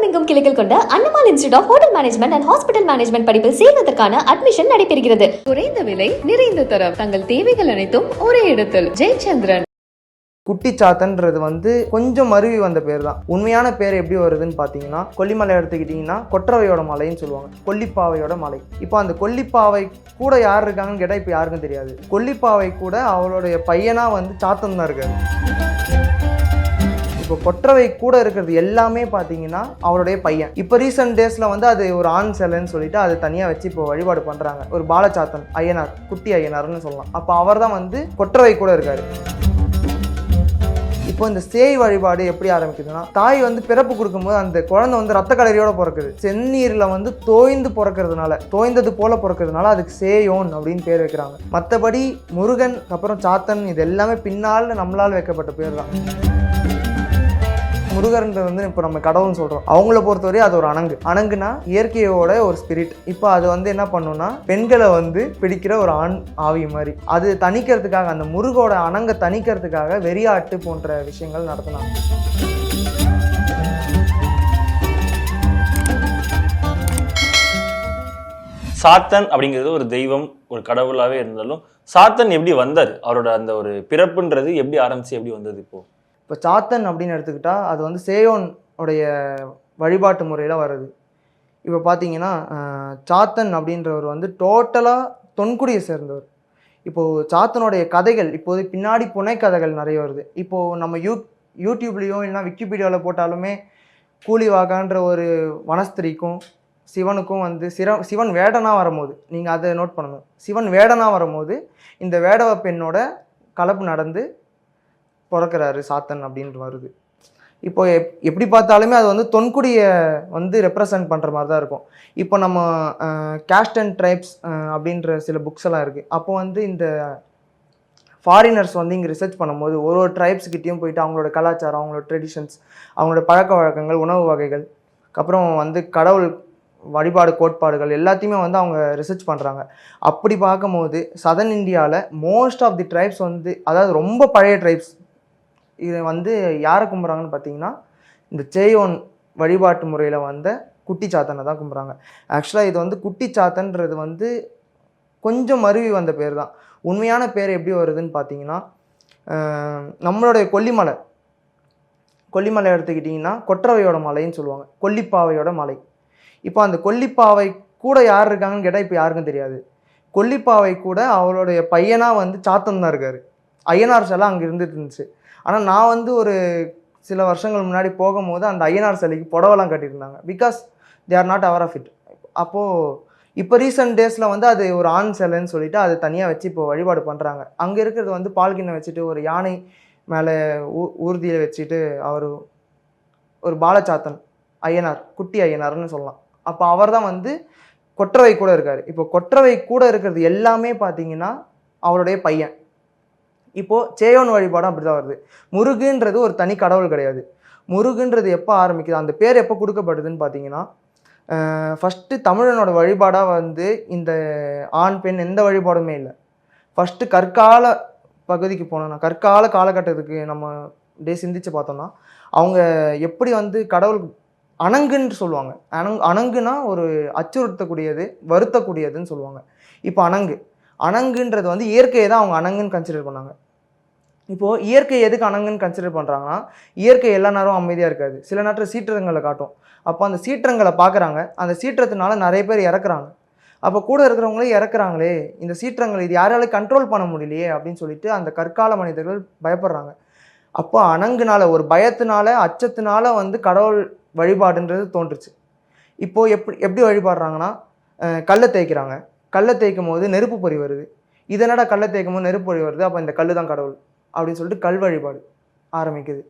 தமிழகம் எங்கும் கிளைகள் கொண்ட அன்னமால் institute of hotel management and hospital management படிப்பில் சேர்வதற்கான அட்மிஷன் நடைபெறுகிறது. குறைந்த விலை நிறைந்த தரம். தங்கள் தேவைகள் அனைத்தும் ஒரே இடத்தில். ஜெயச்சந்திரன். குட்டிச்சாத்தன்றது வந்து கொஞ்சம் மருவி வந்த பேர் தான் உண்மையான பேர் எப்படி வருதுன்னு பார்த்தீங்கன்னா கொல்லிமலை எடுத்துக்கிட்டிங்கன்னா கொற்றவையோட மலைன்னு சொல்லுவாங்க. கொல்லிப்பாவையோட மலை. இப்போ அந்த கொல்லிப்பாவை கூட யார் இருக்காங்கன்னு கேட்டால் இப்போ யாருக்கும் தெரியாது. கொல்லிப்பாவை கூட அவளுடைய பையனாக வந்து சாத்தன் தான் இருக்காரு. இப்போ கொற்றவை கூட இருக்கிறது எல்லாமே பார்த்தீங்கன்னா அவருடைய பையன். இப்போ ரீசெண்ட் டேஸில் வந்து அது ஒரு ஆண் சிலைன்னு சொல்லிட்டு அது தனியாக வச்சு இப்போ வழிபாடு பண்ணுறாங்க ஒரு பாலச்சாத்தன் ஐயனார் குட்டி ஐயனார்னு சொல்லலாம். அப்போ அவர் தான் வந்து கொற்றவை கூட இருக்காரு. இப்போ இந்த சேய் வழிபாடு எப்படி ஆரம்பிக்குதுன்னா தாய் வந்து பிறப்பு கொடுக்கும்போது அந்த குழந்தை வந்து ரத்த கலரியோட பிறக்குது. செந்நீரில் வந்து தோய்ந்து பிறக்கிறதுனால தோய்ந்தது போல பிறக்கிறதுனால அதுக்கு சேயோன் அப்படின்னு பேர் வைக்கிறாங்க. மற்றபடி முருகன் அப்புறம் சாத்தன் இது எல்லாமே பின்னால் நம்மளால் வைக்கப்பட்ட பேர் தான். முருகர்ன்றது வந்து இப்போ நம்ம கடவுள்னு சொல்கிறோம் அவங்கள பொறுத்தவரை அது ஒரு அணங்கு. அணங்குனா இயற்கையோட ஒரு ஸ்பிரிட் இப்போ அது வந்து என்ன பண்ணுன்னா பெண்களை வந்து பிடிக்கிற ஒரு ஆண் ஆவி மாதிரி. அது தணிக்கிறதுக்காக அந்த முருகோட அணங்கை தணிக்கிறதுக்காக வெறியாட்டு போன்ற விஷயங்கள் நடத்தினாங்க. சாத்தன் அப்படிங்கிறது ஒரு தெய்வம் ஒரு கடவுளாகவே இருந்தாலும் சாத்தன் எப்படி வந்தார்? அவரோட அந்த ஒரு பிறப்புன்றது எப்படி ஆரம்பிச்சு எப்படி வந்தது இப்போது இப்போ சாத்தன் அப்படின்னு எடுத்துக்கிட்டால் அது வந்து சேயோன் உடைய வழிபாட்டு முறையில் வருது இப்போ பார்த்தீங்கன்னா சாத்தன் அப்படின்றவர் வந்து டோட்டலாக தொன்குடியை சேர்ந்தவர். இப்போது சாத்தனுடைய கதைகள் இப்போது பின்னாடி புனை கதைகள் நிறைய வருது. இப்போது நம்ம யூ யூடியூப்லேயும் இல்லைனா விக்கிபீடியாவில் போட்டாலுமே கூலிவாகான்ற ஒரு வனஸ்திரிக்கும் சிவனுக்கும் வந்து சிர சிவன் வேடனாக வரும்போது நீங்கள் அதை நோட் பண்ணணும். சிவன் வேடனாக வரும்போது இந்த வேடவ பெண்ணோட கலப்பு நடந்து பிறக்கிறாரு சாத்தன் அப்படின்ட்டு வருது. இப்போ எப் எப்படி பார்த்தாலுமே அது வந்து தொன்குடியை வந்து ரெப்ரசன்ட் பண்ணுற மாதிரி தான் இருக்கும். இப்போ நம்ம கேஸ்ட் அண்ட் ட்ரைப்ஸ் அப்படின்ற சில புக்ஸ் எல்லாம் இருக்குது அப்போ வந்து இந்த ஃபாரினர்ஸ் வந்து இங்கே ரிசர்ச் பண்ணும்போது ஒரு ஒரு ட்ரைப்ஸ்கிட்டையும் போயிட்டு அவங்களோட கலாச்சாரம் அவங்களோட ட்ரெடிஷன்ஸ் அவங்களோட பழக்க வழக்கங்கள் உணவு வகைகள் அப்புறம் வந்து கடவுள் வழிபாடு கோட்பாடுகள் எல்லாத்தையுமே வந்து அவங்க ரிசர்ச் பண்ணுறாங்க அப்படி பார்க்கும்போது சதன் இந்தியாவில் மோஸ்ட் ஆஃப் தி ட்ரைப்ஸ் வந்து அதாவது ரொம்ப பழைய ட்ரைப்ஸ் இதை வந்து யாரை கும்பிட்றாங்கன்னு பார்த்தீங்கன்னா இந்த சேயோன் வழிபாட்டு முறையில் வந்த குட்டி சாத்தனை தான் கும்பிட்றாங்க ஆக்சுவலாக இது வந்து குட்டி சாத்தன்றது வந்து கொஞ்சம் மருவி வந்த பேர் தான். உண்மையான பேர் எப்படி வருதுன்னு பார்த்தீங்கன்னா நம்மளுடைய கொல்லிமலை. கொல்லிமலை எடுத்துக்கிட்டிங்கன்னா கொற்றவையோட மலைன்னு சொல்லுவாங்க. கொல்லிப்பாவையோட மலை. இப்போ அந்த கொல்லிப்பாவை கூட யார் இருக்காங்கன்னு கேட்டால் இப்போ யாருக்கும் தெரியாது. கொல்லிப்பாவை கூட அவளுடைய பையனாக வந்து சாத்தன் தான் இருக்கார். ஐயனார் செல்லாம் அங்கே இருந்துட்டு இருந்துச்சு. ஆனால் நான் வந்து ஒரு சில வருஷங்கள் முன்னாடி போகும்போது அந்த ஐயனார் சிலைக்கு புடவெல்லாம் கட்டியிருந்தாங்க. Because they are not our of it அப்போது இப்போ ரீசெண்ட் டேஸில் வந்து அது ஒரு ஆண் சிலைன்னு சொல்லிட்டு அது தனியாக வச்சு இப்போ வழிபாடு பண்ணுறாங்க அங்கே இருக்கிறது வந்து பால்கிண்ணை வச்சுட்டு ஒரு யானை மேலே ஊ ஊர்தியை வச்சுட்டு அவர் ஒரு பாலச்சாத்தன் ஐயனார் குட்டி ஐயனார்னு சொல்லலாம். அப்போ அவர் தான் வந்து கொற்றவை கூட இருக்கார். இப்போ கொற்றவை கூட இருக்கிறது எல்லாமே பார்த்தீங்கன்னா அவருடைய பையன். இப்போது சேயோன் வழிபாடும் அப்படி தான் வருது. முருகுன்றது ஒரு தனி கடவுள் கிடையாது. முருகுன்றது எப்போ ஆரம்பிக்குது? அந்த பேர் எப்போ கொடுக்கப்படுதுன்னு பார்த்தீங்கன்னா ஃபஸ்ட்டு தமிழனோட வழிபாடாக வந்து இந்த ஆண் பெண் எந்த வழிபாடுமே இல்லை. ஃபஸ்ட்டு கற்கால பகுதிக்கு போனோம்னா கற்கால காலகட்டத்துக்கு நம்ம டே சிந்திச்சு பார்த்தோம்னா அவங்க எப்படி வந்து கடவுள் அணங்குன்னு சொல்லுவாங்க. அணங் அணங்குனா ஒரு அச்சுறுத்தக்கூடியது வருத்தக்கூடியதுன்னு சொல்லுவாங்க. இப்போ அணங்கு. அணங்குன்றது வந்து இயற்கையை தான் அவங்க அணங்குன்னு கன்சிடர் பண்ணாங்க. இப்போது இயற்கை எதுக்கு அணங்குன்னு கன்சிடர் பண்ணுறாங்கன்னா இயற்கை எல்லா நேரம் அமைதியாக இருக்காது. சில நேரத்தில் சீற்றங்களை காட்டும். அப்போ அந்த சீற்றங்களை பார்க்குறாங்க. அந்த சீற்றத்தினால நிறைய பேர் இறக்குறாங்க. அப்போ கூட இருக்கிறவங்களே இறக்குறாங்களே இந்த சீற்றங்கள் இது யாரால கண்ட்ரோல் பண்ண முடியலையே அப்படின்னு சொல்லிட்டு அந்த கற்கால மனிதர்கள் பயப்படுறாங்க. அப்போ அணங்குனால ஒரு பயத்தினால அச்சத்தினால வந்து கடவுள் வழிபாடுன்றது தோன்றுச்சு. இப்போது எப்படி எப்படி வழிபாடுறாங்கன்னா கல்லை தேய்க்கிறாங்க. கல்லை தேய்க்கும் போது நெருப்பு பொறி வருது. இதனடா கல்லை தேய்க்கும் போது நெருப்பு பொறி வருது? அப்போ இந்த கல் தான் கடவுள் அப்படின்னு சொல்லிட்டு கல் வழிபாடு ஆரம்பிக்குது.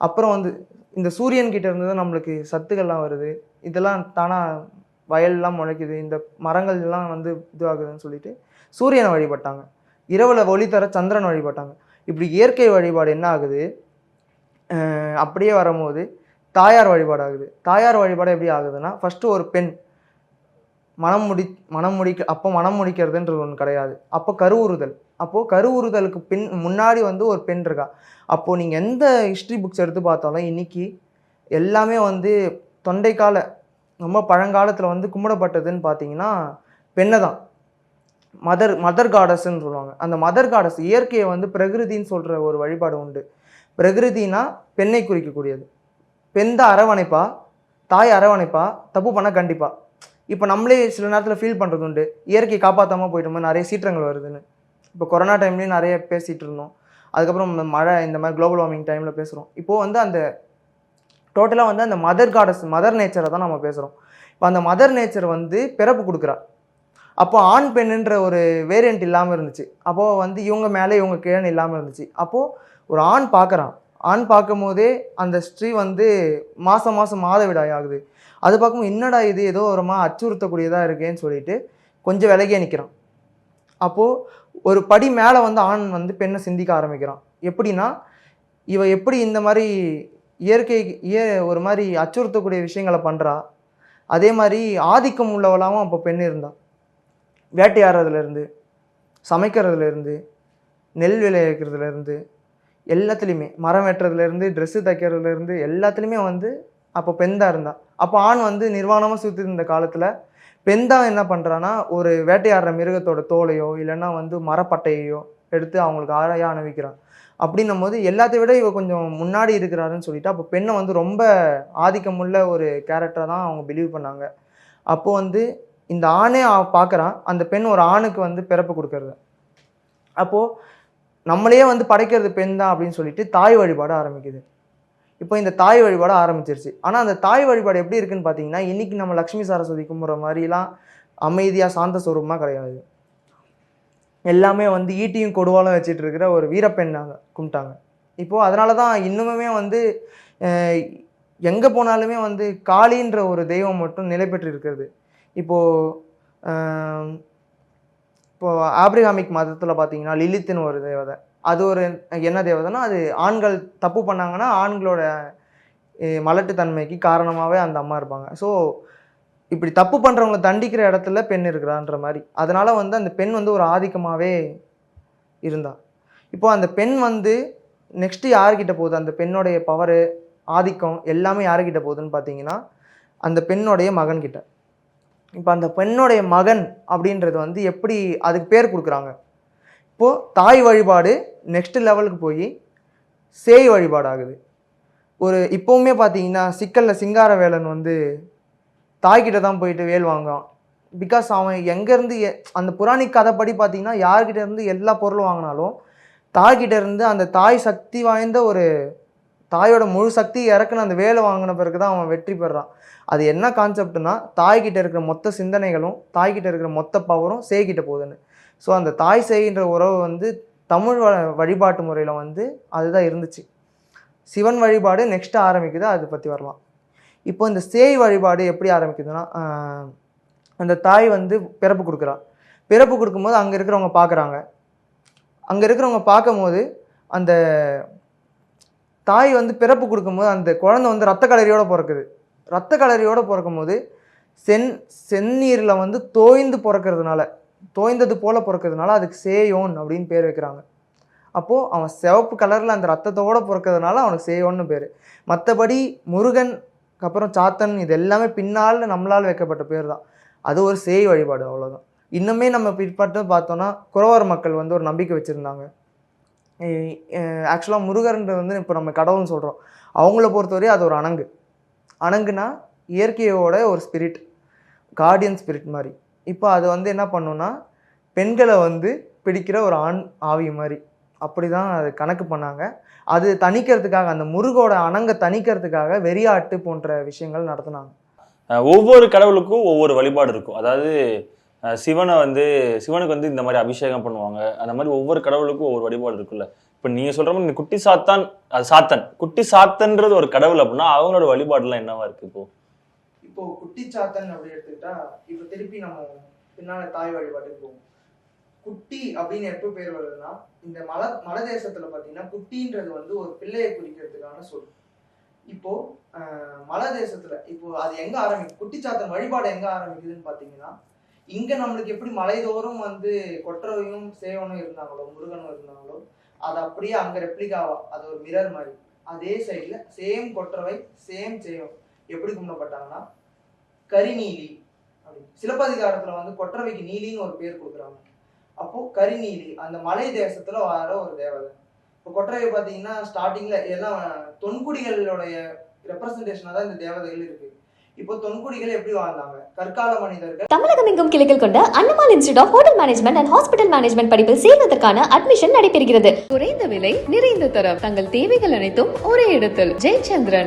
அப்புறம் வந்து இந்த சூரியன் கிட்ட இருந்து தான் நம்மளுக்கு சத்துக்கள்லாம் வருது. இதெல்லாம் தானாக வயல்லாம் முளைக்குது. இந்த மரங்கள் எல்லாம் வந்து இதுவாகுதுன்னு சொல்லிட்டு சூரியனை வழிபட்டாங்க. இரவில் ஒளி தர சந்திரன் வழிபட்டாங்க. இப்படி இயற்கை வழிபாடு என்ன ஆகுது? அப்படியே வரும்போது தாயார் வழிபாடு ஆகுது தாயார் வழிபாடு எப்படி ஆகுதுன்னா ஃபஸ்ட்டு ஒரு பெண் மனம் முடி மனம் முடிக்க அப்போ மனம் முடிக்கிறதுன்றது ஒன்று கிடையாது. அப்போ கருவுறுதல். அப்போது கருவுறுதலுக்கு பின் முன்னாடி வந்து ஒரு பெண் இருக்கா. அப்போது நீங்கள் எந்த ஹிஸ்ட்ரி புக்ஸ் எடுத்து பார்த்தாலும் இன்னைக்கு எல்லாமே வந்து தொண்டைக்கால ரொம்ப பழங்காலத்தில் வந்து கும்பிடப்பட்டதுன்னு பார்த்தீங்கன்னா பெண்ணை தான். மதர் மதர் காடஸ்ன்னு சொல்லுவாங்க. அந்த மதர் காடஸ் இயற்கையை வந்து பிரகிருதின்னு சொல்கிற ஒரு வழிபாடு உண்டு. பிரகிருதினா பெண்ணை குறிக்கக்கூடியது. பெண் தான் அரவணைப்பா தாய் அரவணைப்பா தப்பு பண்ணால் கண்டிப்பாக இப்போ நம்மளே சில நேரத்தில் ஃபீல் பண்ணுறது உண்டு. இயற்கை காப்பாற்றாமல் போயிட்டோமோ நிறைய சீற்றங்கள் வருதுன்னு. இப்போ கொரோனா டைம்லேயும் நிறைய பேசிகிட்டு இருந்தோம். அதுக்கப்புறம் இந்த மழை இந்த மாதிரி குளோபல் வார்மிங் டைமில் பேசுகிறோம் இப்போது வந்து அந்த டோட்டலாக வந்து அந்த மதர் காடஸ் மதர் நேச்சரை தான் நம்ம பேசுகிறோம் இப்போ அந்த மதர் நேச்சர் வந்து பிறப்பு கொடுக்குறா. அப்போ ஆண் பெண்ணுன்ற ஒரு வேரியண்ட் இல்லாமல் இருந்துச்சு. அப்போது வந்து இவங்க மேலே இவங்க கீழே இல்லாமல் இருந்துச்சு. அப்போது ஒரு ஆண் பார்க்குறான். ஆண் பார்க்கும் போதே அந்த ஸ்ரீ வந்து மாதம் மாதம் மாதவிடாய் ஆகுது. அது பார்க்கும்போது என்னடா இது ஏதோ ஒருமா அச்சுறுத்தக்கூடியதாக இருக்கேன்னு சொல்லிட்டு கொஞ்சம் விலகியே நிற்கிறான் அப்போது ஒரு படி மேலே வந்து ஆண் வந்து பெண்ணை சிந்திக்க ஆரம்பிக்கிறான். எப்படின்னா இவ எப்படி இந்த மாதிரி இயற்கை இய ஒரு மாதிரி அச்சுறுத்தக்கூடிய விஷயங்களை பண்ணுறா அதே மாதிரி ஆதிக்கம் உள்ளவளாகவும் அப்போ பெண் இருந்தா. வேட்டையாடுறதுலேருந்து சமைக்கிறதுலேருந்து நெல் விளைவிக்கிறதுலேருந்து எல்லாத்துலேயுமே. மரம் வெட்டுறதுலேருந்து ட்ரெஸ்ஸு தைக்கிறதுலேருந்து எல்லாத்துலேயுமே வந்து அப்போ பெண் தான் அப்போ ஆண் வந்து நிர்வாணமாக சுற்றி இருந்த காலத்தில் பெண் தான் என்ன பண்ணுறான்னா ஒரு வேட்டையாடுற மிருகத்தோட தோலையோ இல்லைன்னா வந்து மரப்பட்டையோ எடுத்து அவங்களுக்கு ஆராயா அணிவிக்கிறான். அப்படின்னும் போது எல்லாத்தை விட இவ கொஞ்சம் முன்னாடி இருக்கிறாருன்னு சொல்லிட்டு அப்போ பெண்ணை வந்து ரொம்ப ஆதிக்கமுள்ள ஒரு கேரக்டராக தான் அவங்க பிலீவ் பண்ணாங்க. அப்போது வந்து இந்த ஆணே பார்க்குறான் அந்த பெண் ஒரு ஆணுக்கு வந்து பிறப்பு கொடுக்கறது. அப்போது நம்மளே வந்து படைக்கிறது பெண் தான் அப்படின்னு சொல்லிட்டு தாய் வழிபாடு ஆரம்பிக்குது. இப்போ இந்த தாய் வழிபாடு ஆரம்பிச்சிருச்சு. ஆனால் அந்த தாய் வழிபாடு எப்படி இருக்குன்னு பார்த்தீங்கன்னா இன்றைக்கி நம்ம லக்ஷ்மி சரஸ்வதி கும்பிட்ற மாதிரிலாம் அமைதியாக சாந்த ஸ்வரூபமாக கிடையாது. எல்லாமே வந்து ஈட்டியும் கொடுவாலும் வச்சுட்டு இருக்கிற ஒரு வீரப்பெண்ணாங்க கும்பிட்டாங்க. இப்போது அதனால தான் இன்னுமுமே வந்து எங்கே போனாலுமே வந்து காளின்ற ஒரு தெய்வம் மட்டும் நிலை பெற்று இருக்கிறது இப்போது இப்போ ஆப்ரிகாமிக் மதத்தில் பார்த்தீங்கன்னா லிலித்துன்னு ஒரு தேவதை. அது ஒரு என்ன தேவதைன்னா அது ஆண்கள் தப்பு பண்ணாங்கன்னா ஆண்களோட மலட்டு மலட்டுத்தன்மைக்கு காரணமாகவே அந்த அம்மா இருப்பாங்க. ஸோ இப்படி தப்பு பண்ணுறவங்கள தண்டிக்கிற இடத்துல பெண் இருக்கிறான்ற மாதிரி. அதனால் வந்து அந்த பெண் வந்து ஒரு ஆதிக்கமாகவே இருந்தா. இப்போ அந்த பெண் வந்து நெக்ஸ்ட்டு யார்கிட்ட போகுது? அந்த பெண்ணுடைய பவரு ஆதிக்கம் எல்லாமே யார்கிட்ட போகுதுன்னு பார்த்தீங்கன்னா அந்த பெண்ணுடைய மகன்கிட்ட. இப்போ அந்த பெண்ணுடைய மகன் அப்படின்றது வந்து எப்படி அதுக்கு பேர் கொடுக்குறாங்க? இப்போது தாய் வழிபாடு நெக்ஸ்ட் லெவலுக்கு போய் சேய் வழிபாடு ஆகுது. ஒரு இப்போவுமே பார்த்தீங்கன்னா சிக்கலில் சிங்கார வேலன் வந்து தாய்கிட்ட தான் போயிட்டு வேல் வாங்குவான். பிகாஸ் அவன் எங்கேருந்து அந்த புராணிக் கதைப்படி பார்த்தீங்கன்னா யார்கிட்ட இருந்து எல்லா பொருளும் வாங்கினாலும் தாய்கிட்ட இருந்து அந்த தாய் சக்தி வாய்ந்த ஒரு தாயோட முழு சக்தி இறக்குன அந்த வேலை வாங்கின பிறகு தான் அவன் வெற்றி பெறான். அது என்ன கான்செப்ட்னா தாய்கிட்ட இருக்கிற மொத்த சிந்தனைகளும் தாய்கிட்ட இருக்கிற மொத்த பவரும் சேய்கிட்ட போகுதுன்னு. ஸோ அந்த தாய் சேய்ன்ற உறவு வந்து தமிழ் வழிபாட்டு முறையில் வந்து அதுதான் இருந்துச்சு. சிவன் வழிபாடு நெக்ஸ்ட் ஆரம்பிக்குது அதை பற்றி வரலாம். இப்போ இந்த சேய் வழிபாடு எப்படி ஆரம்பிக்குதுன்னா அந்த தாய் வந்து பிறப்பு கொடுக்குறா. பிறப்பு கொடுக்கும்போது அங்கே இருக்கிறவங்க பார்க்குறாங்க அங்கே இருக்கிறவங்க பார்க்கும்போது அந்த தாய் வந்து பிறப்பு கொடுக்கும்போது அந்த குழந்தை வந்து ரத்த கலரியோடு பிறக்குது. ரத்த கலரியோட பிறக்கும்போது சென் செந்நீரில் வந்து தோய்ந்து பிறக்கிறதுனால தோய்ந்தது போல் பிறக்கிறதுனால அதுக்கு சேயோன் அப்படின்னு பேர் வைக்கிறாங்க. அப்போது அவன் சிவப்பு கலரில் அந்த ரத்தத்தோட பிறக்கிறதுனால அவனுக்கு சேயோன்னு பேர். மற்றபடி முருகன் அப்புறம் சாத்தன் இது எல்லாமே பின்னால் நம்மளால் வைக்கப்பட்ட பேர் தான். அது ஒரு சேய் வழிபாடு அவ்வளோதான் இன்னுமே நம்ம பிற்பட்டு பார்த்தோன்னா குறவர் மக்கள் வந்து ஒரு நம்பிக்கை வச்சுருந்தாங்க. ஆக்சுவலாக முருகர்ன்றது வந்து இப்போ நம்ம கடவுள்னு சொல்கிறோம் அவங்கள பொறுத்தவரை அது ஒரு அணங்கு. அணங்குனா இயற்கையோட ஒரு ஸ்பிரிட் கார்டியன் ஸ்பிரிட் மாதிரி. இப்போ அது வந்து என்ன பண்ணுன்னா பெண்களை வந்து பிடிக்கிற ஒரு ஆண் ஆவி மாதிரி. அப்படி தான் அது கணக்கு பண்ணாங்க. அது தணிக்கிறதுக்காக அந்த முருகோட அணங்க தணிக்கிறதுக்காக வெறியாட்டு போன்ற விஷயங்கள் நடத்துனாங்க. ஒவ்வொரு கடவுளுக்கும் ஒவ்வொரு வழிபாடு இருக்கும். அதாவது சிவனை வந்து சிவனுக்கு வந்து இந்த மாதிரி அபிஷேகம் பண்ணுவாங்க. அந்த மாதிரி ஒவ்வொரு கடவுளுக்கும் ஒவ்வொரு வழிபாடு இருக்குல்ல. இப்போ நீங்கள் சொல்கிற மாதிரி இந்த குட்டி சாத்தான் அது சாத்தன். குட்டி சாத்தன்றது ஒரு கடவுள் அப்படின்னா அவங்களோட வழிபாடுலாம் என்னவா இருக்கு இப்போ? இப்போ குட்டிச்சாத்தன் அப்படி எடுத்துக்கிட்டா இப்போ திருப்பி நம்ம பின்னால தாய் வழிபாட்டுக்கு போவோம். குட்டி அப்படின்னு எப்போ பேர் வருதுன்னா இந்த மல மல தேசத்துல பாத்தீங்கன்னா குட்டின்றது வந்து ஒரு பிள்ளையை குறிக்கிறதுக்கான சொல். இப்போ ஆஹ், மல தேசத்துல இப்போ அது எங்க ஆரம்பிக்கும் குட்டி சாத்தன் வழிபாடு எங்க ஆரம்பிக்குதுன்னு பாத்தீங்கன்னா இங்க நம்மளுக்கு எப்படி மலைதோறும் வந்து கொற்றவையும் சேவனும் இருந்தாங்களோ முருகனும் இருந்தாங்களோ அது அப்படியே அங்க ரெப்ளிகாவா அது ஒரு மிரர் மாதிரி. அதே சைட்ல சேம் கொற்றவை சேம் சேவம். எப்படி கும்பிடப்பட்டாங்கன்னா கரிநீலி அப்படின்னு. சிலப்பதிகாரத்துல வந்து கொற்றவைக்கு நீலின்னு ஒரு பேர் கொடுக்குறாங்க. அப்போ கரிநீலி அந்த மலை தேசத்துல வர ஒரு தேவதை. இப்போ கொற்றவை பார்த்தீங்கன்னா ஸ்டார்டிங்ல எல்லாம் தொன்குடிகளுடைய ரெப்ரசன்டேஷனாக தான் இந்த தேவதைகள் இருக்கு. இப்போ தொன்குடிகள் எப்படி வாழ்ந்தாங்க கற்கால மனிதர்கள். தமிழகம் எங்கும் கிளைகள் கொண்ட அன்னமால் institute of hotel management and hospital management படிப்பில் சேர்வதற்கான அட்மிஷன் நடைபெறுகிறது. குறைந்த விலை நிறைந்த தரம். தங்கள் தேவைகள் அனைத்தும் ஒரே இடத்தில். ஜெயச்சந்திரன்.